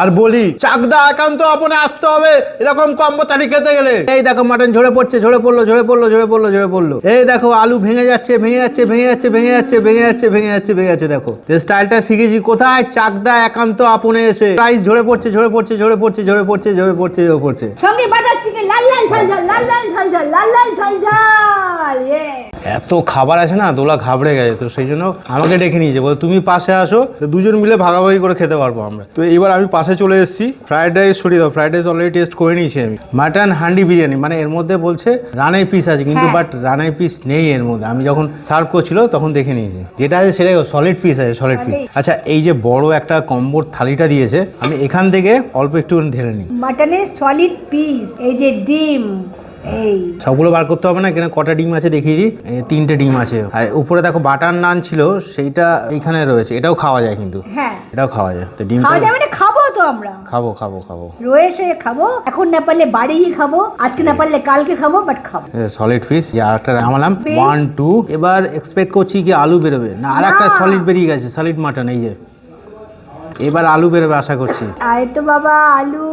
আর বলি চাকদা একান্ত আপনে আসতে হবে এরকম কম্বো তালি খেতে গেলে। এই দেখো মাটন ঝরে পড়ছে ঝরে পড়ল ঝরে পড়ল ঝরে পড়ল ঝরে পড়ল। এই দেখো আলু ভেঙে যাচ্ছে ভেঙে যাচ্ছে ভেঙে যাচ্ছে ভেঙে যাচ্ছে ভেঙে যাচ্ছে ভেঙে যাচ্ছে ভেঙে যাচ্ছে দেখো। স্টাইলটা শিখেছি কোথায়? চাকদা একান্ত আপনে এসে। প্রাইস ঝরে পড়ছে ঝরে পড়ছে ঝরে পড়ছে ঝরে পড়ছে ঝরে পড়ছে ঝরে পড়ছে। সঙ্গে বাটার চিকেন লাল লাল লাল লাল লাল লাল এত খাবার আছে না দোলা ঘাবড়ে গেছে তো সেই জন্য আমাকে ডেকে নিয়েছে বলে তুমি পাশে আসো তো দুজন মিলে ভাগাভাগি করে খেতে পারব আমরা। তো এবার আমি পাশে চলে এসেছি। ফ্রাইড রাইস সরিয়ে দাও ফ্রাইড রাইস অলরেডি টেস্ট করে নিয়েছি আমি। মাটন হান্ডি বিরিয়ানি মানে এর মধ্যে বলছে রানাই পিস আছে কিন্তু। বাট রানাই পিস নেই এর মধ্যে। আমি যখন সার্ভ করছিল তখন দেখে নিয়েছি। যেটা আছে সেটাই সলিড পিস আছে সলিড পিস আচ্ছা এই যে বড় একটা কম্বোর থালিটা দিয়েছে আমি এখান থেকে অল্প একটু ঢেলে নিই। মাটনের সলিড পিস এই যে ডিম এই। সবগুলো বার করতে হবে না কেন কটা ডিম আছে দেখিয়ে দিই। তিনটে ডিম আছে। আর উপরে দেখো বাটার নান ছিল সেইটা এখানে রয়েছে। এটাও খাওয়া যায় কিন্তু। হ্যাঁ। এটাও খাওয়া যায়। তো ডিম তো আমরা। খাব খাব খাব। রয়েছে খাব। এখন না পারলে বাড়িই খাব। আজকে না পারলে কালকে খাব বাট খাব। সলিড ফিস আর একটা নামালাম। ওয়ান টু এবার এক্সপেক্ট করছি কি আলু বেরোবে। না আর একটা সলিড বেরিয়ে গেছে সলিড মাটন এই যে। এবার আলু বেরোবে আশা করছি। আয় তো বাবা আলু।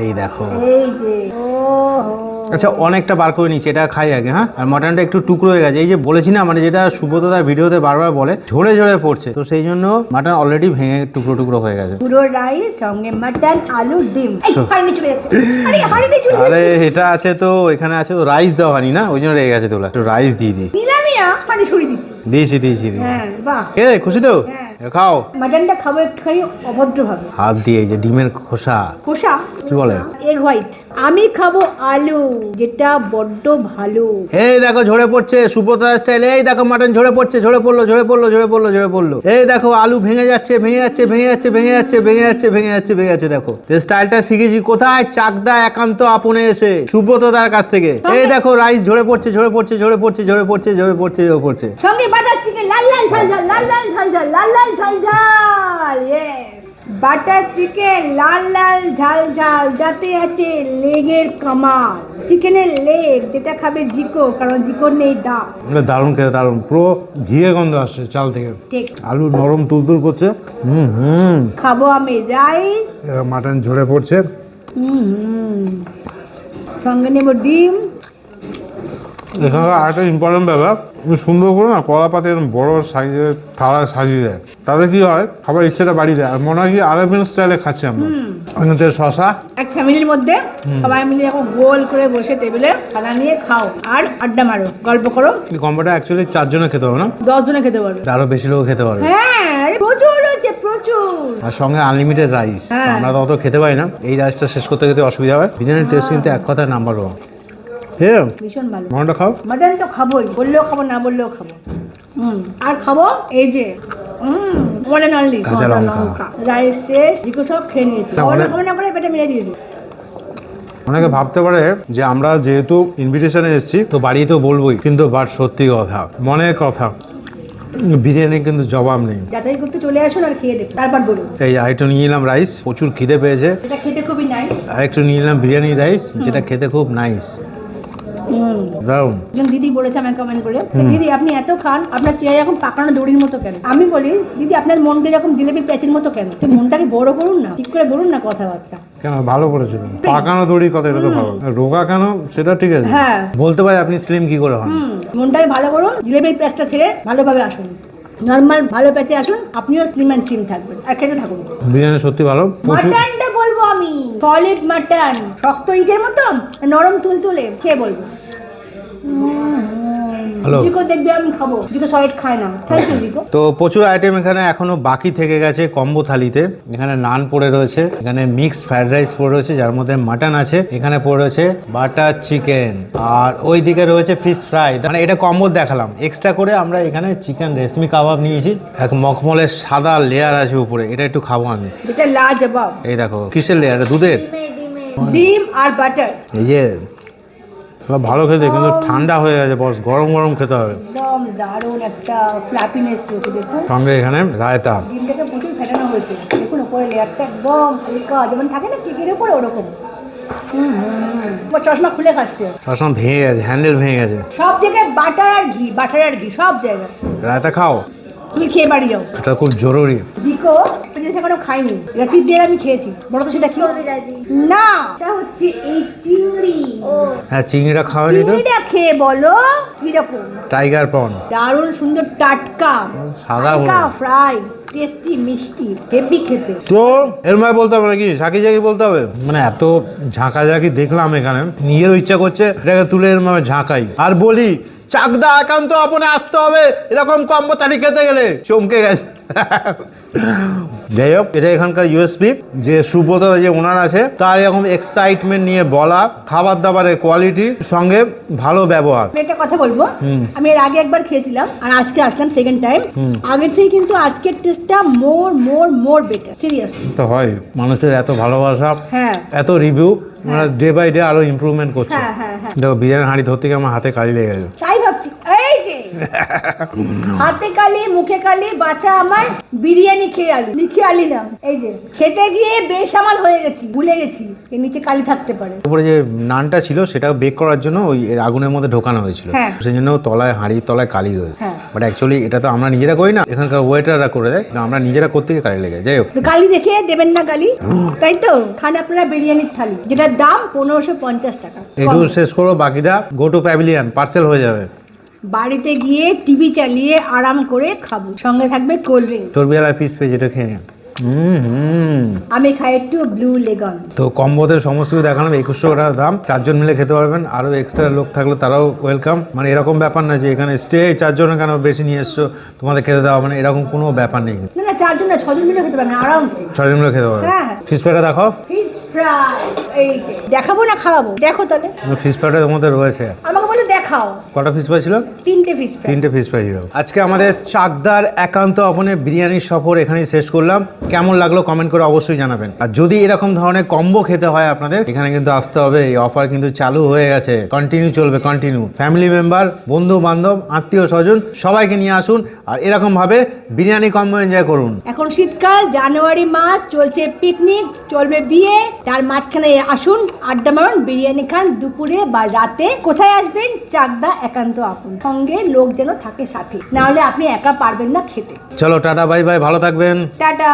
এই দেখো। এই যে ও আচ্ছা অনেকটা বার করে নিচ্ছি এটা খাই আগে হ্যাঁ? আর মটনটা একটু টুকরো হয়ে গেছে এই যে বলেছি না মানে যেটা সুব্রতদার ভিডিওতে বারবার বলে ঝরে ঝরে পড়ছে। তো সেই জন্য মাটন অলরেডি ভেঙে টুকরো টুকরো হয়ে গেছে। পুরো রাইস সঙ্গে মাটন আলু ডিম। আরে এটা আছে তো এখানে আছে তো রাইস দেওয়া হয়নি না? ওই জন্য রেগে গেছে তোলা। একটু রাইস দিয়ে দিই। নিলামই না হাড়ি দিচ্ছি। দিয়েছি দিয়েছি দিয়েছি। হ্যাঁ খুশি তো? হ্যাঁ। খাও। মাটনটা খাব একটুখানি অভদ্রভাবে। হাত দিয়ে এই যে ডিমের খোসা। খোসা? কি বলে? Egg white. আমি খাব আলু যেটা বড্ড ভালো। এই দেখো ঝরে পড়ছে সুব্রতা স্টাইল এই দেখো মাটন ঝরে পড়ছে ঝরে পড়ল ঝরে পড়ল ঝরে পড়ল ঝরে পড়ল। এই দেখো আলু ভেঙে যাচ্ছে ভেঙে যাচ্ছে ভেঙে যাচ্ছে ভেঙে যাচ্ছে ভেঙে যাচ্ছে ভেঙে যাচ্ছে ভেঙে যাচ্ছে দেখো। স্টাইলটা শিখেছি কোথায়? চাকদা একান্ত আপনে এসে সুব্রতদার কাছ থেকে। এই দেখো রাইস ঝরে পড়ছে ঝরে পড়ছে ঝরে পড়ছে ঝরে পড়ছে ঝরে পড়ছে ঝরে পড়ছে। সঙ্গে বাটার চিকেন লাল লাল ঝাল ঝাল লাল লাল ঝাল ঝাল লাল লাল ঝাল ঝাল ইয়েস বাটার চিকেন লাল লাল ঝাল ঝাল যাতে আছে লেগের কামাল। চিকেনের লেগ যেটা খাবে জিকো কারণ জিকোর নেই দাঁত দারুণ খেতে দারুণ। পুরো ঘিয়ে গন্ধ আসছে চাল থেকে। ঠিক। আলু নরম তুলতুল করছে। হুম হুম। খাব আমি রাইস মাটন ঝরে পড়ছে। হুম। সঙ্গে নেব ডিম। এখানে আরেকটা ইম্পর্টেন্ট ব্যাপার তুমি সুন্দর করে না কলা পাতে এরকম বড় সাইজের থালা সাজিয়ে দেয়। তাতে কি হয়? খাবার ইচ্ছেটা বাড়িয়ে দেয়। আর মনে হয় কি আরবিয়ান স্টাইলে খাচ্ছি আমরা। এখান শশা এক ফ্যামিলির মধ্যে সবাই মিলে এরকম গোল করে বসে টেবিলে থালা নিয়ে খাও আর আড্ডা মারো গল্প করো। কম্বোটা অ্যাকচুয়ালি চারজনে খেতে হবে না? দশ জনে খেতে পারবে আরও বেশি লোক খেতে পারবে হ্যাঁ প্রচুর রয়েছে প্রচুর। আর সঙ্গে আনলিমিটেড রাইস হ্যাঁ। আমরা তো অত খেতে পারি না। এই রাইসটা শেষ করতে খেতে অসুবিধা হয়। বিরিয়ানির টেস্ট কিন্তু এক কথায় নাম্বার ওয়ান হে ভীষণ ভালো। খাও। মাটন তো খাবোই বললেও খাব না বললেও খাব। হুম আর খাব এই যে নলি কাঁচা লঙ্কা। রাইস শেষ এগুলো সব খেয়ে নিয়েছি। না করে পেটে মেরে দিয়েছি অনেকে ভাবতে পারে যে আমরা যেহেতু ইনভিটেশনে এসেছি তো বাড়িতেও বলবোই কিন্তু বাট সত্যি কথা মনের কথা বিরিয়ানি কিন্তু জবাব নেই। যাচাই করতে চলে আসুন আর খেয়ে দেখুন। তারপর বলুন। এই আরেকটু নিয়ে নিলাম রাইস প্রচুর খিদে পেয়েছে। এটা খেতে খুবই নাই আর একটু নিয়ে নিলাম বিরিয়ানি রাইস যেটা খেতে খুব নাইস একজন দিদি বলেছে আমাকে কমেন্ট করে। দিদি আপনি এত খান আপনার চেয়ার এখন পাকানো দড়ির মতো কেন? আমি বলি দিদি আপনার মনটা এরকম জিলেপি প্যাচের মতো কেন? মনটাকে বড় করুন না ঠিক করে বলুন না কথাবার্তা। কেন? ভালো করেছিল। পাকানো দড়ির কথা এটা তো ভালো। রোগা কেন? সেটা ঠিক আছে। হ্যাঁ। বলতে পারি আপনি স্লিম কি করে হন? মনটাকে ভালো করুন জিলেপির প্যাচটা ছেড়ে ভালোভাবে আসুন। নর্মাল ভালো প্যাচে আসুন আপনিও স্লিম অ্যান্ড চিম থাকবেন। আর খেতে থাকুন। বিরিয়ানি সত্যি ভালো। প্রচুর সলিড মাটন শক্ত ইটের মতন? নরম তুলতুলে। খেয়ে বলব। Hello. জিকো দেখবে আমি খাব। জিকো সলিড খায় না। থ্যাংক ইউ জিকো তো প্রচুর আইটেম এখানে এখনও বাকি থেকে গেছে কম্বো থালিতে। এখানে নান পড়ে রয়েছে এখানে মিক্সড ফ্রাইড রাইস পড়ে রয়েছে যার মধ্যে মাটন আছে এখানে পড়ে রয়েছে বাটার চিকেন আর ওই দিকে রয়েছে ফিশ ফ্রাই মানে এটা কম্বো দেখালাম। এক্সট্রা করে আমরা এখানে চিকেন রেশমি কাবাব নিয়েছি। এক মখমলের সাদা লেয়ার আছে উপরে এটা একটু খাব আমি। এটা লাজবাব। এই দেখো কিসের লেয়ার দুধের? ডিম আর বাটার এই যে এবার ভালো খেতে কিন্তু ঠান্ডা হয়ে গেছে বস গরম গরম খেতে হবে। একদম দারুণ একটা রয়েছে দেখুন। সঙ্গে এখানে রায়তা। ডিমটাকে প্রচুর ফেটানো হয়েছে। দেখুন উপরে লেয়ারটা একদম হালকা যেমন থাকে না কেকের উপরে ওরকম। চশমা খুলে খাচ্ছে। সঙ্গে ভেঙে গেছে হ্যান্ডেল ভেঙে গেছে। সব জায়গায় বাটার আর ঘি বাটার আর ঘি সব জায়গায়। রায়তা খাও। তুমি খেয়ে বাড়ি যাও। এটা খুব জরুরি। জিকো খাইনি। আমি খেয়েছি। বড় তো সেটা কি? না এটা হচ্ছে এই চিংড়ি। হ্যাঁ চিংড়িটা খাওয়ানি তো? চিংড়িটা খেয়ে বলো কীরকম? টাইগার প্রন দারুণ সুন্দর টাটকা। সাদা। ফ্রাই টেস্টি মিষ্টি হেভি খেতে। তো এর মানে বলতে হবে নাকি? ঝাঁকি ঝাঁকি বলতে হবে? মানে এত ঝাঁকা ঝাঁকি দেখলাম এখানে। নিজেরও ইচ্ছা করছে এটাকে তুলে এর মানে ঝাঁকাই। আর বলি চাকদা একান্ত আপনে আসতে হবে এরকম কম্বো তালি খেতে গেলে। চমকে গেছে। যাই হোক এটা এখানকার ইউএসপি যে সুব্রত যে ওনার আছে তার এরকম এক্সাইটমেন্ট নিয়ে বলা খাবার দাবারের কোয়ালিটি সঙ্গে ভালো ব্যবহার। একটা কথা বলব? আমি এর আগে একবার খেয়েছিলাম আর আজকে আসলাম সেকেন্ড টাইম আগের থেকে কিন্তু আজকের টেস্টটা মোর মোর মোর বেটার সিরিয়াসলি তো হয় মানুষের এত ভালোবাসা হ্যাঁ। এত রিভিউ ডে বাই ডে আরও ইমপ্রুভমেন্ট করছে। হ্যাঁ হ্যাঁ দেখো বিরিয়ানি হাঁড়ি ধরতে গিয়ে আমার হাতে কালি লেগে গেছে। হাতে কালি মুখে কালি বাছা আমার বিরিয়ানি খেয়ে আলি। লিখে আলি না। এই যে খেতে গিয়ে বেসামাল হয়ে গেছি ভুলে গেছি এর নিচে কালি থাকতে পারে। উপরে যে নানটা ছিল সেটা বেক করার জন্য ওই আগুনের মধ্যে ঢোকানো হয়েছিল। হ্যাঁ। সেই জন্য তলায় হাঁড়ির তলায় কালি রয়েছে। বাট অ্যাকচুয়ালি এটা তো আমরা নিজেরা করি না। এখানকার ওয়েটাররা করে দেয়। আমরা নিজেরা করতে গিয়ে কালি লেগে। যাই হোক। কালি দেখে দেবেন না কালি? তাই তো? খান আপনারা বিরিয়ানির থালি যেটার দাম পনেরোশো পঞ্চাশ টাকা। একটু শেষ করো বাকিটা গো টু প্যাভিলিয়ান পার্সেল হয়ে যাবে। বাড়িতে গিয়ে টিভি চালিয়ে আরাম করে খাব। সঙ্গে থাকবে কোল্ড ড্রিঙ্কস তোর বেলায় পিস পেয়ে যেটা খেয়ে নে। আমি খাই একটু ব্লু লেগন তো কম্বোতে সমস্ত কিছু দেখালাম একুশশো টাকা দাম। চারজন মিলে খেতে পারবেন। আরও এক্সট্রা লোক থাকলে তারাও ওয়েলকাম মানে এরকম ব্যাপার না যে এখানে স্টে চারজন কেন বেশি নিয়ে এসছো তোমাদের খেতে দেওয়া মানে এরকম কোনো ব্যাপার নেই। না না চারজন না ছজন মিলে খেতে পারবেন আরামসে। ছজন মিলে খেতে পারবে হ্যাঁ। ফিস প্যাটা দেখো ফিশ ফ্রাই এই দেখাবো না খাওয়াবো? দেখো তাহলে। ফিস প্যাটের মধ্যে রয়েছে। আমাকে বলে দেখাও। কটা ফিস পাই ছিল তিনটে ফ্রাই তিনটে ফিস পাই ছিল আজকে আমাদের চাকদার একান্ত আপনে বিরিয়ানির সফর এখানেই শেষ করলাম। কেমন লাগল কমেন্ট করে অবশ্যই জানাবেন। আর যদি এরকম ধরনের কম্বো খেতে হয় আপনাদের এখানে কিন্তু আসতে হবে। এই অফার কিন্তু চালু হয়ে গেছে। কন্টিনিউ চলবে কন্টিনিউ ফ্যামিলি মেম্বার বন্ধু বান্ধব আত্মীয় স্বজন সবাইকে নিয়ে আসুন আর এরকম ভাবে বিরিয়ানি কম্বো এনজয় করুন। এখন শীতকাল জানুয়ারি মাস চলছে পিকনিক চলবে বিয়ে। তার মাঝখানে আসুন আড্ডা মারুন বিরিয়ানি খান দুপুরে বা রাতে। কোথায় আসবেন চাকদা একান্ত আপন। সঙ্গে লোক যেন থাকে সাথে। না হলে আপনি একা পারবেন না খেতে। চলো টাটা ভাই ভাই ভালো থাকবেন। টাটা।